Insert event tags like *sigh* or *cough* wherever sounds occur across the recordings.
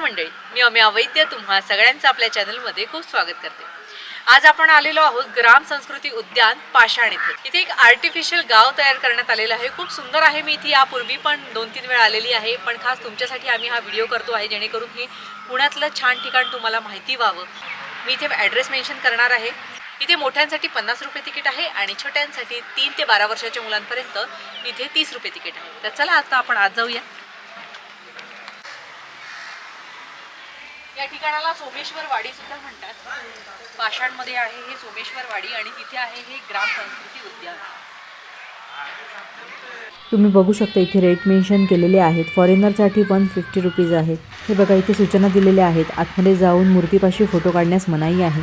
मंडळी मी अम्या वैद्य तुम्हा सगळ्यांचं आपल्या चॅनलमध्ये खूप स्वागत करते. आज आपण आलेलो आहोत ग्राम संस्कृती उद्यान पाषाण इथे. इथे एक आर्टिफिशियल गाव तयार करण्यात आलेलं आहे. खूप सुंदर आहे. मी इथे यापूर्वी पण दोन तीन वेळा आलेली आहे. पण खास तुमच्यासाठी आम्ही हा व्हिडिओ करतो आहे जेणेकरून हे पुण्यातलं छान ठिकाण तुम्हाला माहिती व्हावं. मी इथे ॲड्रेस मेन्शन करणार आहे. इथे मोठ्यांसाठी पन्नास रुपये तिकीट आहे आणि छोट्यांसाठी तीन ते बारा वर्षाच्या मुलांपर्यंत इथे तीस रुपये तिकीट आहे. तर चला आता आपण आज जाऊया. या ठिकाणाला सोमेश्वर वाडी सुद्धा म्हणतात. पाषाणमध्ये आहे हे सोमेश्वर वाडी आणि तिथे आहे हे ग्राम संस्कृती उद्यान. तुम्ही बघू शकता इथे रेट मेन्शन केलेले आहेत. फॉरेनरसाठी वन फिफ्टी रुपीज आहेत हे बघा इथे सूचना दिलेल्या आहेत. आतमध्ये जाऊन मूर्तीपाशी फोटो काढण्यास मनाई आहे.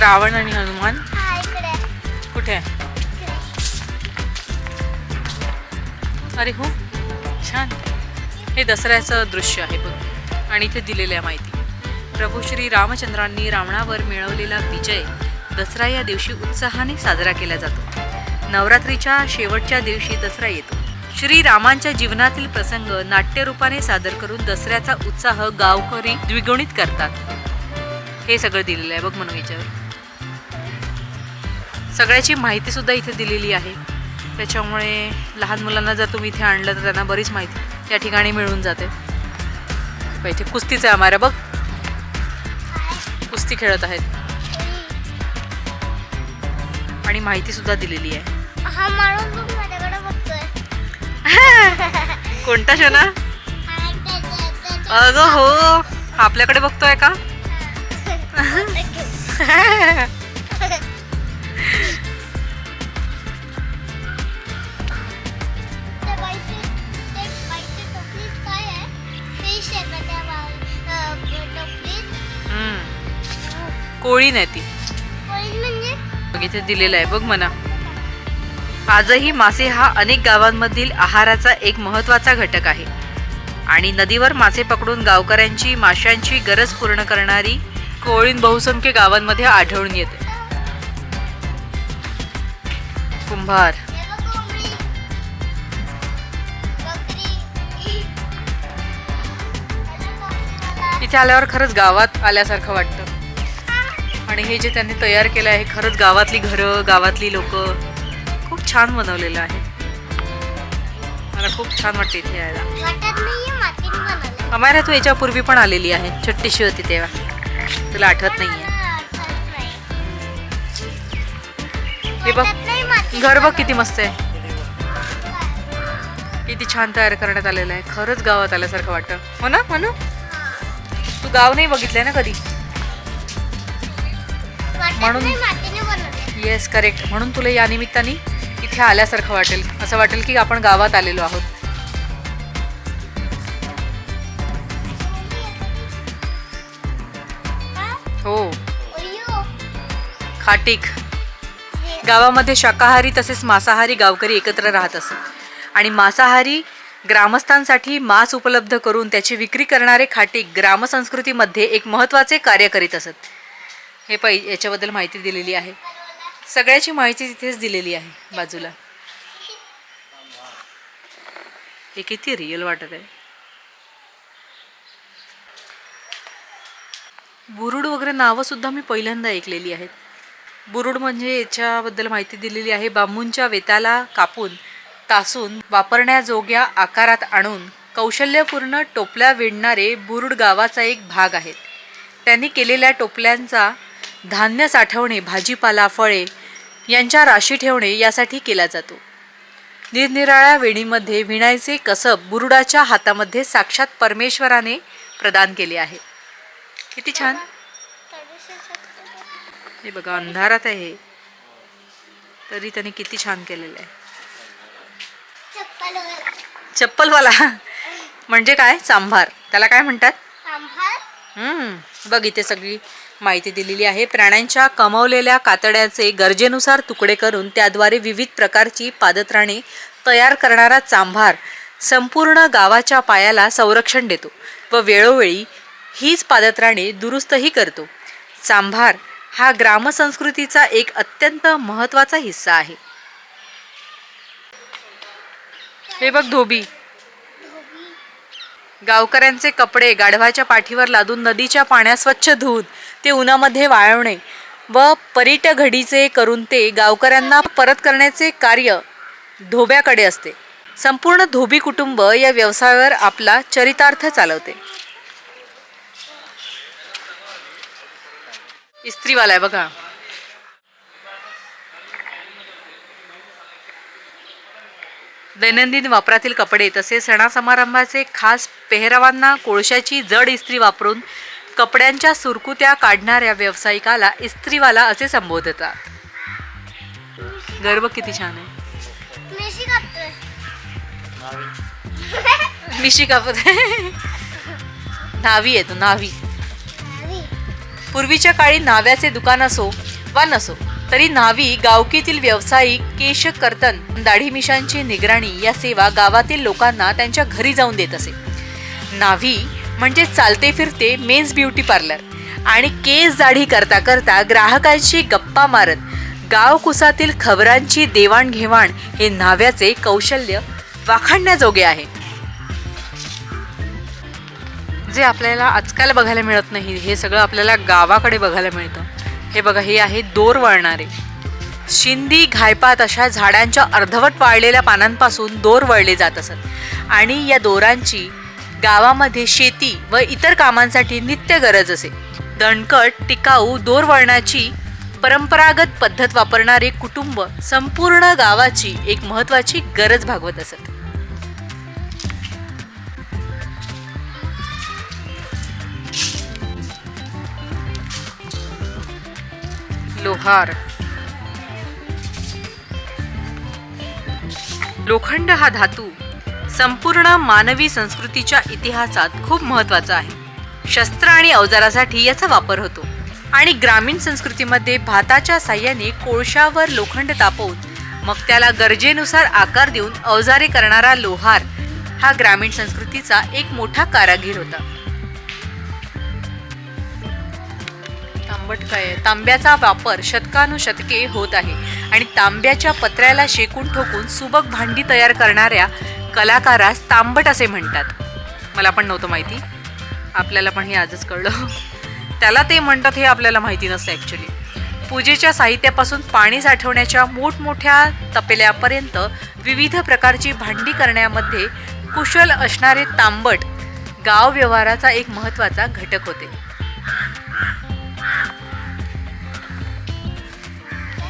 रावण आणि हनुमान. हा कुठे? आहे अरे हो छान. हे दसऱ्याचं दृश्य आहे बघ. आणि इथे दिलेली आहे माहिती. प्रभू श्री रामचंद्रांनी रावणावर मिळवलेला विजय दसरा या दिवशी उत्साहाने साजरा केला जातो. नवरात्रीच्या शेवटच्या दिवशी दसरा येतो. श्री रामांच्या जीवनातील प्रसंग नाट्यरूपाने सादर करून दसऱ्याचा उत्साह गावकरी द्विगुणित करतात. हे सगळं दिलेलं आहे बघ म्हणून याच्यावर. सगळ्याची माहिती सुद्धा इथे दिलेली आहे. त्याच्यामुळे लहान मुलांना जर तुम्ही इथे आणलं तर त्यांना बरीच माहिती या ठिकाणी मिळून जाते. इथे कुस्तीचं आहे आम्हाला बघ. कुस्ती खेळत आहेत. आणि माहिती सुद्धा दिलेली आहे. हा *laughs* कोणता शना? अगं हो आपल्याकडे बघतोय का. *laughs* *laughs* कोळी नाही ती. म्हणजे? बघ इथे दिलेलं आहे. बघ म्हणा आजही मासे हा अनेक गावांमधील आहाराचा एक महत्त्वाचा घटक आहे. आणि नदीवर मासे पकडून गावकऱ्यांची माशांची गरज पूर्ण करणारी कोळीन बहुसंख्य गावांमध्ये आढळून येते. कुंभार. इथे आल्यावर खरंच गावात आल्यासारखं वाटतं. आणि हे जे त्यांनी तयार केलं आहे खरंच गावातली घरं गावातली लोक खूप छान बनवलेलं आहे. मला खूप छान वाटते इथे यायला. अमायरा तू याच्यापूर्वी पण आलेली आहे छोटीशी होती तेव्हा. तुला आठवत नाही आहे हे बघ घर बघ किती मस्त आहे. किती छान तयार करण्यात आलेलं आहे. खरंच गावात आल्यासारखं वाटतं. हो ना म्हणू तू गाव नाही बघितलंय ना कधी? म्हणून-. येस करेक्ट म्हणून तुला या निमित्ताने इथे आल्यासारखं वाटेल. असं वाटेल की आपण गावात आलेलो आहोत. हा? खाटीक. गावामध्ये शाकाहारी तसेच मांसाहारी गावकरी एकत्र राहत असत. आणि मांसाहारी ग्रामस्थांसाठी मांस उपलब्ध करून त्याची विक्री करणारे खाटीक ग्रामसंस्कृतीमध्ये एक महत्त्वाचे कार्य करीत असत. हे पै याच्याबद्दल माहिती दिलेली आहे. सगळ्याची माहिती तिथेच दिलेली आहे बाजूला. हे किती रिअल वाटत आहे. बुरुड वगैरे नावंसुद्धा मी पहिल्यांदा ऐकलेली आहेत. बुरुड म्हणजे याच्याबद्दल माहिती दिलेली आहे. बांबूंच्या वेताला कापून तासून वापरण्याजोग्या आकारात आणून कौशल्यपूर्ण टोपल्या विणणारे बुरुड गावाचा एक भाग आहेत. त्यांनी केलेल्या टोपल्यांचा धान्य साठवणे भाजीपाला फळे यांच्या राशी ठेवणे यासाठी केला जातो. निरनिराळ्या वेणीमध्ये विणायचे कसब बुरुडाच्या हातामध्ये साक्षात परमेश्वराने प्रदान केले आहे. किती छान. हे बघा अंधारात आहे तरी त्याने किती छान केलेलं आहे. चप्पल चप्पलवाला. म्हणजे काय? चांभार. त्याला काय म्हणतात? सांभार हम्म, बघ इथे सगळी माहिती दिलेली आहे. प्राण्यांच्या कमावलेल्या कातड्याचे गरजेनुसार तुकडे करून त्याद्वारे विविध प्रकारची पादत्राणे तयार करणारा चांभार संपूर्ण गावाच्या पायाला संरक्षण देतो व वेळोवेळी हीच पादत्राणे दुरुस्तही करतो. चांभार हा ग्रामसंस्कृतीचा एक अत्यंत महत्त्वाचा हिस्सा आहे. हे बघ धोबी. गावकऱ्यांचे कपडे गाढवाच्या पाठीवर लादून नदीच्या पाण्यात स्वच्छ धुवून ते उन्हामध्ये वाळवणे व परीट घडीचे करून ते गावकऱ्यांना परत करण्याचे कार्य धोब्याकडे असते. संपूर्ण धोबी कुटुंब या व्यवसायावर आपला चरितार्थ चालवते. इस्त्रीवाला आहे बघा. दैनंदिन वापरातील कपडे तसेच सणासमारंभाचे खास पेहरावांना कोळशाची जड इस्त्री वापरून कपड्यांच्या सुरकुत्या काढणाऱ्या व्यावसायिकाला इस्त्रीवाला असे संबोधतात. गर्व किती छान आहे. मिशी कापत न्हावी आहे तो न्हावी भारी. पूर्वीच्या काळी न्हाव्याचे दुकान असो वा नसो तरी न्हावी गावकीतील व्यावसायिक केश कर्तन दाढी मिशांची निगराणी या सेवा गावातील लोकांना त्यांच्या घरी जाऊन देत असे. न्हावी म्हणजे चालते फिरते मेन्स ब्युटी पार्लर. आणि केस दाढी करता करता ग्राहकांशी गप्पा मारत गावकुसातील खबरांची देवाणघेवाण हे न्हाव्याचे कौशल्य वाखाणण्याजोगे आहे. जे आपल्याला आजकाल बघायला मिळत नाही हे सगळं आपल्याला गावाकडे बघायला मिळतं. हे बघा हे आहे दोर वळणारे. शिंदी घायपात अशा झाडांच्या अर्धवट वाळलेल्या पानांपासून दोर वळले जात असत. आणि या दोरांची गावामध्ये शेती व इतर कामांसाठी नित्य गरज असे. दणकट टिकाऊ दोरवळणाची परंपरागत पद्धत वापरणारे कुटुंब संपूर्ण गावाची एक महत्त्वाची गरज भागवत असत. लोहार. लोखंड हा धातू. संपूर्ण मानवी संस्कृतीच्या इतिहासात खूप महत्त्वाचा आहे. शस्त्र आणि अवजारासाठी याचा वापर होतो. आणि ग्रामीण संस्कृतीमध्ये भाताच्या साह्याने कोळशावर लोखंड तापवून मग त्याला गरजेनुसार आकार देऊन अवजारे करणारा लोहार हा ग्रामीण संस्कृतीचा एक मोठा कारागीर होता. तांबट काय? तांब्याचा वापर शतकानुशतके होत आहे. आणि तांब्याच्या पत्र्याला शेकून ठोकून सुबक भांडी तयार करणाऱ्या कलाकारास तांबट असे म्हणतात. मला पण नव्हतं माहिती. आपल्याला पण हे आजच कळलं. त्याला ते म्हणतात हे आपल्याला माहिती नसतं ॲक्च्युली पूजेच्या साहित्यापासून पाणी साठवण्याच्या मोठमोठ्या तपेल्यापर्यंत विविध प्रकारची भांडी करण्यामध्ये कुशल असणारे तांबट गाव व्यवहाराचा एक महत्त्वाचा घटक होते.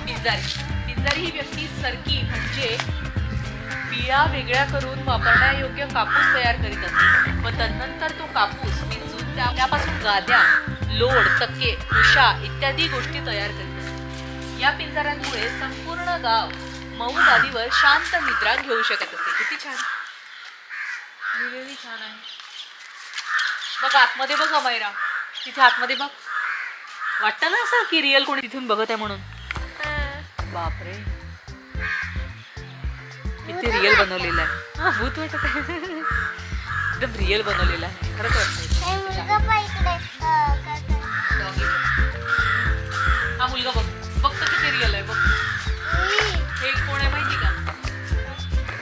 पिंजारी पिंजारी ही व्यक्ती सरकी म्हणजे बिया वेगळ्या करून वापरण्यायोग्य कापूस तयार करीत असते. व तदनंतर तो कापूस पिंजून त्या- त्यापासून गाद्या लोड तक्के उषा इत्यादी गोष्टी तयार करीत. या पिंजाऱ्यांमुळे संपूर्ण गाव मऊ गादीवर शांत निद्रा घेऊ शकत असते किती छान. छान आहे. बघ आतमध्ये बघ मैरा. तिथे आतमध्ये बघ. वाटतं ना असं की रिअल कोणी तिथून बघत आहे म्हणून? बापरे. किती रिअल बनवलेलं आहे. हा भूत वाटत आहे. एकदम रिअल बनवलेलं आहे. खरंच वाटतंय. हे मुलगा बघ. बघतो किती रिअल आहे बघ. हे कोण आहे माहिती का?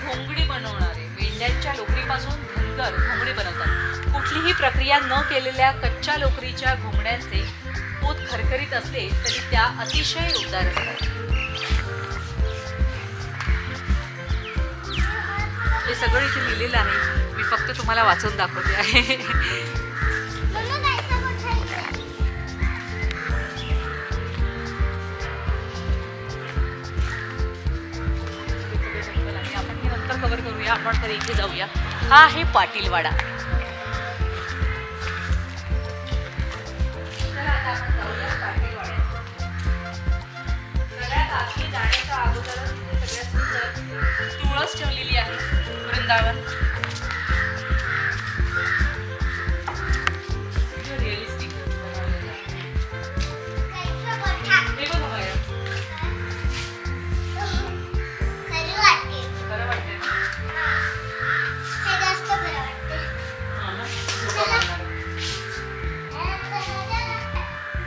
घोंगडी बनवणारे मेंढ्यांच्या लोकरीपासून धनगर घोंगडी बनवतात. कुठलीही प्रक्रिया न केलेल्या कच्च्या लोकरीच्या घोंगड्यांचे पोत खरखरीत असले तरी त्या अतिशय उबदार असतात. हे सगळं इथे लिहिलेलं आहे. मी फक्त तुम्हाला वाचून दाखवते आहे. मम्मा करूया आपण तर इथे जाऊया हा आहे पाटीलवाडा सगळ्यात आधी जाण्याच्या अगोदरच सगळ्यात सुंदर ठेवलेली आहे. वृंदावन.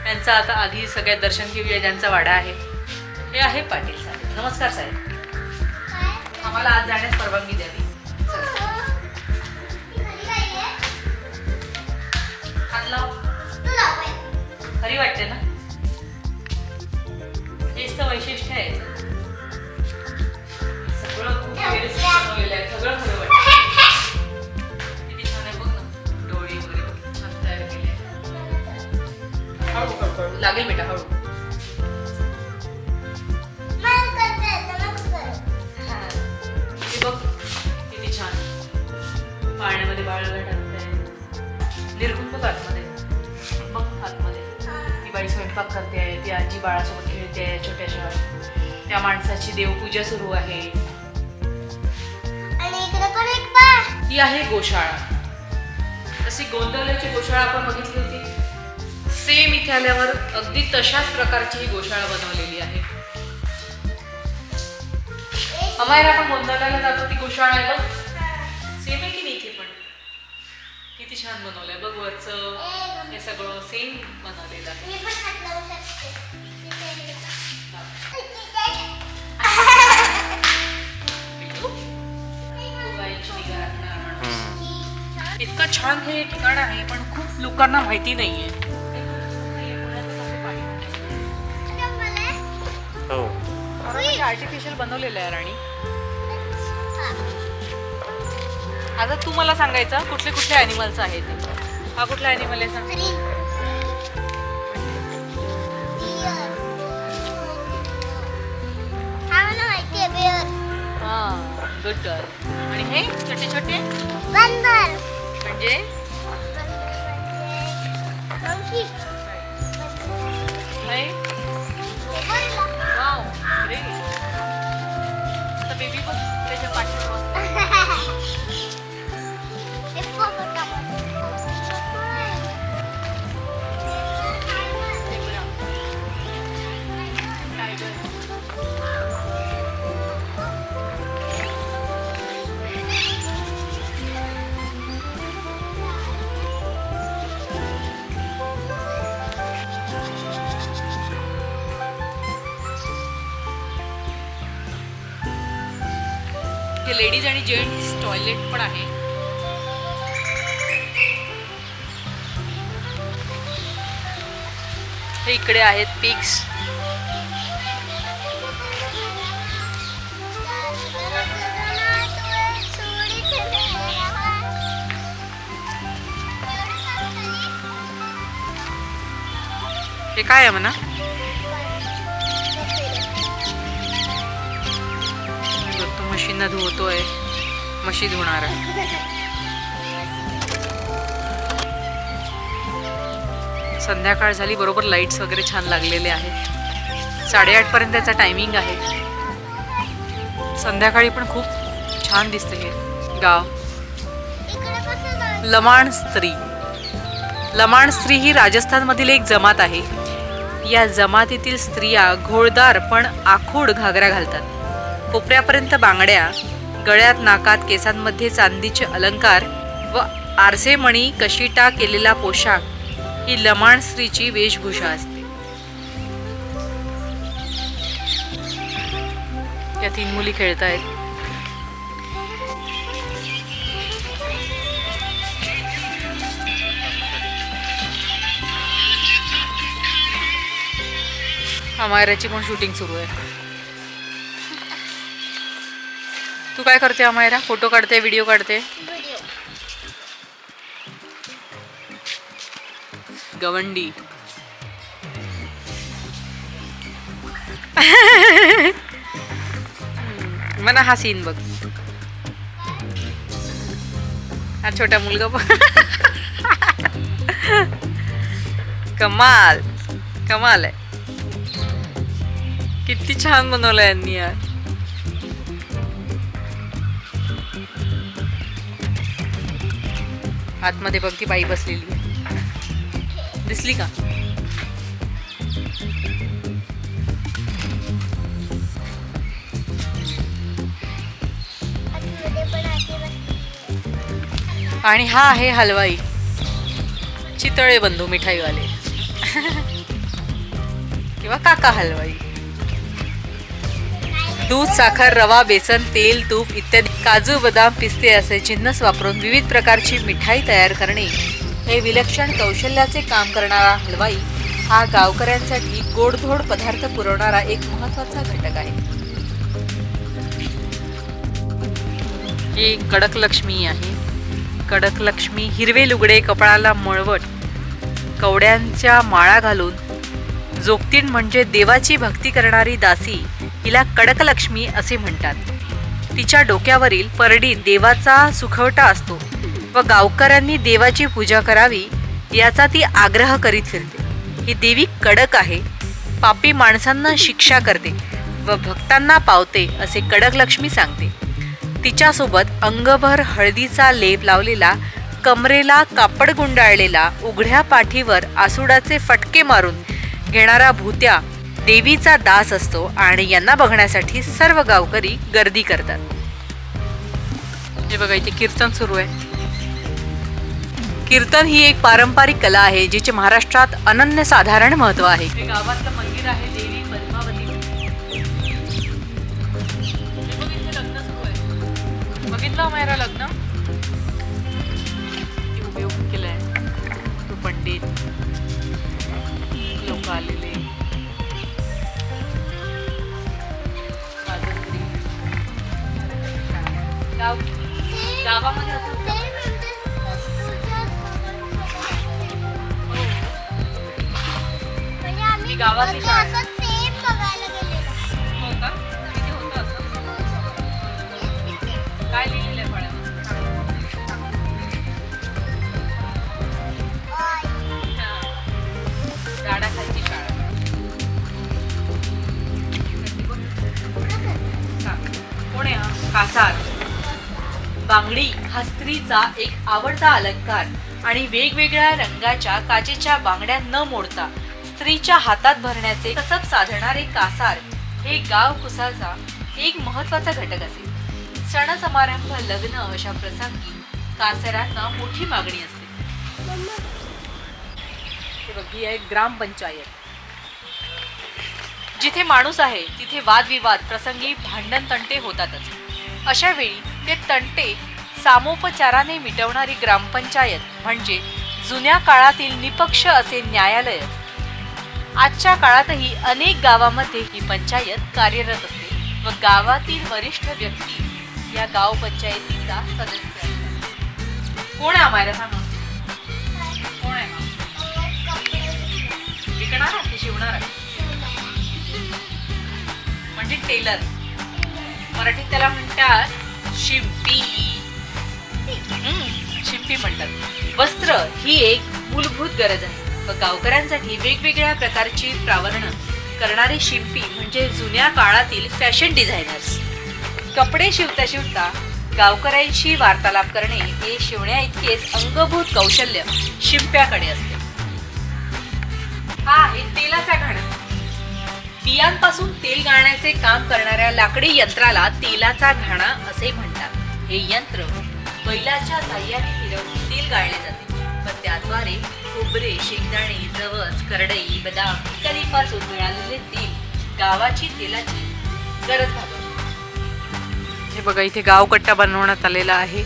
त्यांचं आता आधी सगळ्यात दर्शन घेऊया ज्यांचा वाडा आहे. हे आहे पाटील साहेब. नमस्कार साहेब. आम्हाला आज जाण्यास परवानगी द्यावी. खरी वाटते ना? माणसाची देवपूजा सुरू आहे. आणि इकडे पण एक बाळ. ही आहे गोशाळा. जशी गोंधळाची गोशाळा आपण बघितली होती. सेम इथे आल्यावर अगदी तशाच प्रकारची ही गोशाळा बनवलेली आहे. अमायरा आपण गोंधळाला जातो ती गोशाळा आहे बघ सेम आहे की नाही इथे पण? किती छान बनवलंय. बघ वरचं. हे सगळं सेम बनवलेलं आहे. इतकं छान हे ठिकाण आहे पण खूप लोकांना माहिती नाहीये. हो. आर्टिफिशियल बनवलेलं आहे राणी. आता तू मला सांगायचं कुठले कुठले अॅनिमल्स आहेत? ते. हा कुठला अॅनिमल आहे सांग. हा आहे हा गुड गर्ल आणि हे छोटे छोटे बंदर म्हणजे लेडीज आणि जेंट्स टॉयलेट पण आहे. हे इकडे आहेत पिक्स हे काय आहे म्हणा? तो धुवतोय. म्हशी धुणार आहे. संध्याकाळ झाली बरोबर लाईट्स वगैरे छान लागलेले आहेत. साडेआठ पर्यंत त्याचा टायमिंग आहे. संध्याकाळी पण खूप छान दिसते हे. गाव. लमाण स्त्री. लमाण स्त्री ही राजस्थानमधील एक जमात आहे. या जमातीतील स्त्रिया घोळदार पण आखूड घागरा घालतात. कोपऱ्यापर्यंत बांगड्या गळ्यात नाकात केसांमध्ये चांदीचे अलंकार व आरसेमणी कशिटा केलेला पोशाख ही लमाण स्त्रीची वेशभूषा असते. या तीन मुली खेळत आहेत अमायराची पण शूटिंग सुरू आहे. तू काय करते अमायरा? फोटो काढते व्हिडिओ काढते? गवंडी. *laughs* म्हणा हा सीन बघ. हा छोटा मुलगा पण *laughs* कमाल. कमाल आहे. किती छान बनवलं यांनी यार. आतमध्ये बघ ती बाई बसलेली दिसली का? आणि हा आहे हलवाई. चितळे बंधू मिठाईवाले. *laughs* किंवा काका हलवाई. दूध साखर रवा बेसन तेल तूप इत्यादी काजू बदाम पिस्ते असे जिन्नस वापरून विविध प्रकारची मिठाई तयार करणे. हे विलक्षण कौशल्याचे काम करणारा हलवाई हा गावकऱ्यांसाठी गोडधोड पदार्थ पुरवणारा एक महत्त्वाचा घटक आहे. ही कडक लक्ष्मी आहे. कडक लक्ष्मी हिरवे लुगडे कपाळाला मळवट कवड्यांच्या माळा घालून जोगतीण म्हणजे देवाची भक्ती करणारी दासी हिला कडकलक्ष्मी असे म्हणतात. तिच्या डोक्यावरील परडी देवाचा सुखवटा असतो व गावकऱ्यांनी देवाची पूजा करावी याचा ती आग्रह करीत फिरते. ही देवी कडक आहे पापी माणसांना शिक्षा करते व भक्तांना पावते असे कडकलक्ष्मी सांगते. तिच्यासोबत अंगभर हळदीचा लेप लावलेला कमरेला कापड गुंडाळलेला उघड्या पाठीवर आसुडाचे फटके मारून घेणारा भूत्या देवीचा दास असतो आणि यांना बघण्यासाठी सर्व गावकरी गर्दी करतात. हे बघा इथे कीर्तन सुरू आहे. कीर्तन ही एक पारंपरिक कला आहे जिचे महाराष्ट्रात अनन्यसाधारण महत्त्व आहे. हे गावातलं मंदिर आहे देवी हे बघितलं मायरा लग्न? गावातली शाळा हो का? किती होतं असं. काय लिहिलेलं आहे फळ्यावर. झाडाखालची शाळा. कोण आहे हा? कासार. बांगडी हा स्त्रीचा एक आवडता अलंकार आणि वेगवेगळ्या रंगाच्या काचेच्या बांगड्या न मोडता स्त्रीच्या हातात भरण्याचे कसब साधणारे कासार हे गाव कुसाचा एक महत्त्वाचा घटक असेल. सण समारंभ लग्न अशा प्रसंगी कासारांना मोठी मागणी असते. ही आहे ग्रामपंचायत. जिथे माणूस आहे तिथे वादविवाद प्रसंगी भांडण तंटे होतातच. अशा वेळी ते तंटे सामोपचाराने मिटवणारी ग्रामपंचायत म्हणजे जुन्या काळातील निपक्ष असे न्यायालय आजच्या काळातही अनेक गावामध्ये ही पंचायत कार्यरत असते व गावातील वरिष्ठ व्यक्ती या गाव पंचायतीचा सदस्य असतात. कोण आहे आम्हाला सांग? कोण आहे हा? विकणार आहे की शिवणार आहे? म्हणजे टेलर. मराठीत त्याला म्हणतात शिंपी. हम्म, शिंपी म्हणतात. वस्त्र ही एक मूलभूत गरज आहे. व गावकऱ्यांसाठी वेगवेगळ्या प्रकारची प्रावरणं करणारे शिंपी म्हणजे जुन्या काळातील फॅशन डिझायनर्स. कपडे शिवता शिवता गावकऱ्यांशी वार्तालाप करणे हे शिवण्या इतकेच अंगभूत कौशल्य शिंप्याकडे असते. हा आहे तेलाचा घाणा. बियांपासून तेल गाळण्याचे काम करणाऱ्या लाकडी यंत्राला तेलाचा घाणा असे म्हणतात. हे यंत्र बैलाच्या साह्याने फिरवून तेल गाळले जाते. व त्याद्वारे खोबरे शेंगदाणे जवस करडई बदाम इत्यादीपासून मिळालेले तेल गावाची तेलाची गरज भागवते. हे बघा इथे गावकट्टा बनवण्यात आलेला आहे.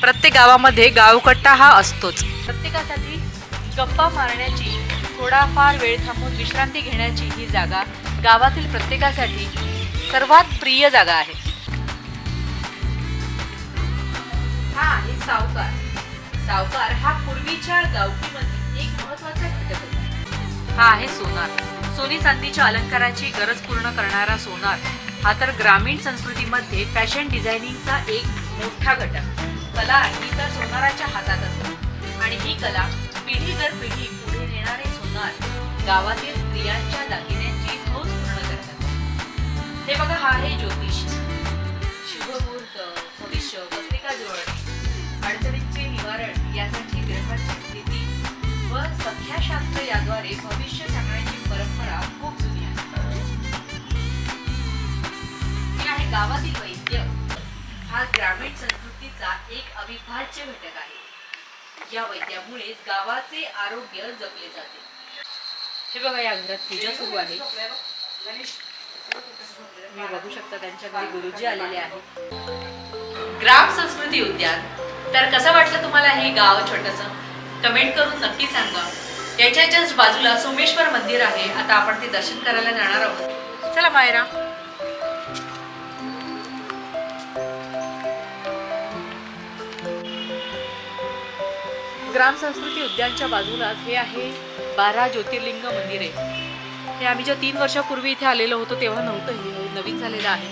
प्रत्येक गावामध्ये गावकट्टा हा असतोच. प्रत्येकासाठी गप्पा मारण्याची थोडाफार वेळ थांबून विश्रांती घेण्याची ही जागा गावातील प्रत्येकासाठी सर्वात प्रिय जागा आहे. हा आहे सावकार. सावकार हा पूर्वीच्या गावकीमध्ये एक महत्त्वाचा घटक होता. हा आहे सोनार. सोनी चांदीच्या अलंकाराची गरज पूर्ण करणारा सोनार हा तर ग्रामीण संस्कृतीमध्ये फॅशन डिझायनिंगचा एक मोठा घटक. कला ही तर सोनाराच्या हातात असते. आणि ही कला पिढी दर पिढी पुढे नेणारे सोनार गावातील स्त्रियांच्या दागिन्यांची ठोस पूर्ण करतात. हे बघा हा आहे ज्योतिष. यासाठी ग्रहाची स्थिती व संख्याशास्त्र याद्वारे भविष्य सांगण्याची परंपरा खूप जुनी आहे. आहे गावातील वैद्य. हा ग्रामीण संस्कृतीचा एक अविभाज्य घटक आहे. या वैद्यामुळेच गावाचे आरोग्य जपले जाते. हे बघा या घरात पूजा सुरू आहे. मी बघू शकता त्यांच्या घरी गुरुजी आलेले आहेत. ग्राम संस्कृती उद्यान तर कसं वाटलं तुम्हाला हे गाव छोटंसं? कमेंट करून नक्की सांगा. याच्या जस्ट बाजूला सोमेश्वर मंदिर आहे. आता आपण ते दर्शन करायला जाणार आहोत. चला मायरा. ग्राम संस्कृती उद्यानच्या बाजूलाच हे आहे बारा ज्योतिर्लिंग मंदिर आहे. हे आम्ही ज्या तीन वर्षापूर्वी इथे आलेलो होतो तेव्हा नव्हतं हे नवीन झालेलं आहे.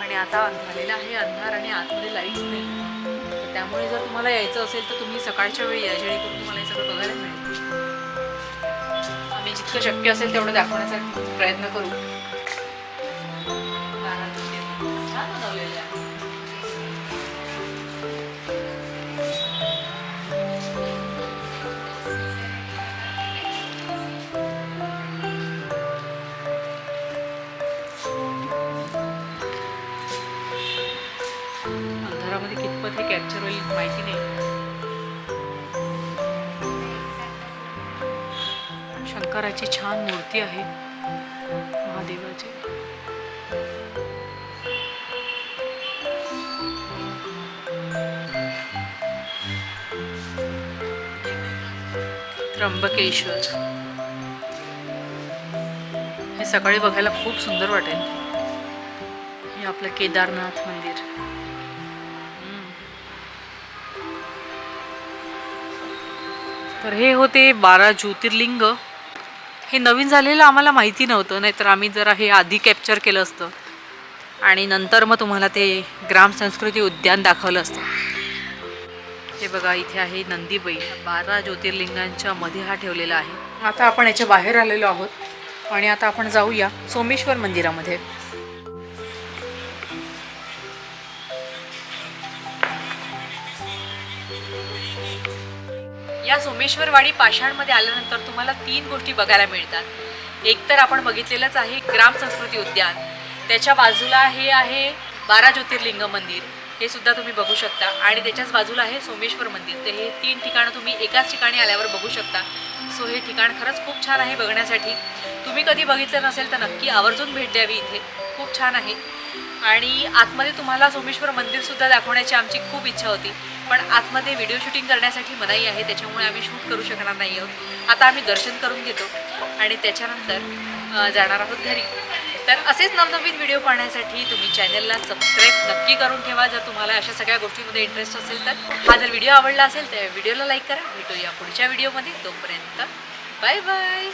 आणि आता झालेलं आहे अंधार आणि आतमध्ये लाईट्स नाही. त्यामुळे जर तुम्हाला यायचं असेल तर तुम्ही सकाळच्या वेळी या जेणेकरून तुम्हाला हे सगळं बघायला मिळेल. आम्ही जितकं शक्य असेल तेवढं दाखवण्याचा प्रयत्न करू. शंकराची छान मूर्ती आहे. महादेवाची. त्र्यंबकेश्वर. हे सकाळी बघायला खूप सुंदर वाटेल. हे आपलं केदारनाथ मंदिर. तर हे होते बारा ज्योतिर्लिंग. हे नवीन झालेलं आम्हाला माहिती नव्हतं नाहीतर आम्ही जरा हे आधी कॅप्चर केलं असतं. आणि नंतर मग तुम्हाला ते ग्राम संस्कृती उद्यान दाखवलं असतं. हे बघा इथे आहे नंदीबाई. बारा ज्योतिर्लिंगांच्या मध्ये हा ठेवलेला आहे. आता आपण याच्या बाहेर आलेलो आहोत. आणि आता आपण जाऊया सोमेश्वर मंदिरामध्ये. या सोमेश्वरवाडी पाषाणमध्ये आल्यानंतर तुम्हाला तीन गोष्टी बघायला मिळतात. एक तर आपण बघितलेलंच आहे ग्राम संस्कृती उद्यान. त्याच्या बाजूला हे आहे बारा ज्योतिर्लिंग मंदिर. हे सुद्धा तुम्ही बघू शकता. आणि त्याच्याच बाजूला आहे सोमेश्वर मंदिर. तर हे तीन ठिकाणं तुम्ही एकाच ठिकाणी आल्यावर बघू शकता. सो हे ठिकाण खरंच खूप छान आहे बघण्यासाठी. तुम्ही कधी बघितलं नसेल तर नक्की आवर्जून भेट द्यावी इथे. खूप छान आहे. आणि आतमध्ये तुम्हाला सोमेश्वर मंदिरसुद्धा दाखवण्याची आमची खूप इच्छा होती. पण आतमध्ये व्हिडिओ शूटिंग करण्यासाठी मनाई आहे त्याच्यामुळे आम्ही शूट करू शकणार नाही आहोत. आता आम्ही दर्शन करून घेतो आणि त्याच्यानंतर जाणार आहोत घरी. तर असेच नवनवीन व्हिडिओ पाहण्यासाठी तुम्ही चॅनलला सबस्क्राईब नक्की करून ठेवा. जर तुम्हाला अशा सगळ्या गोष्टींमध्ये इंटरेस्ट असेल तर हा जर व्हिडिओ आवडला असेल तर व्हिडिओला लाईक करा. भेटूया पुढच्या व्हिडिओमध्ये. तोपर्यंत बाय बाय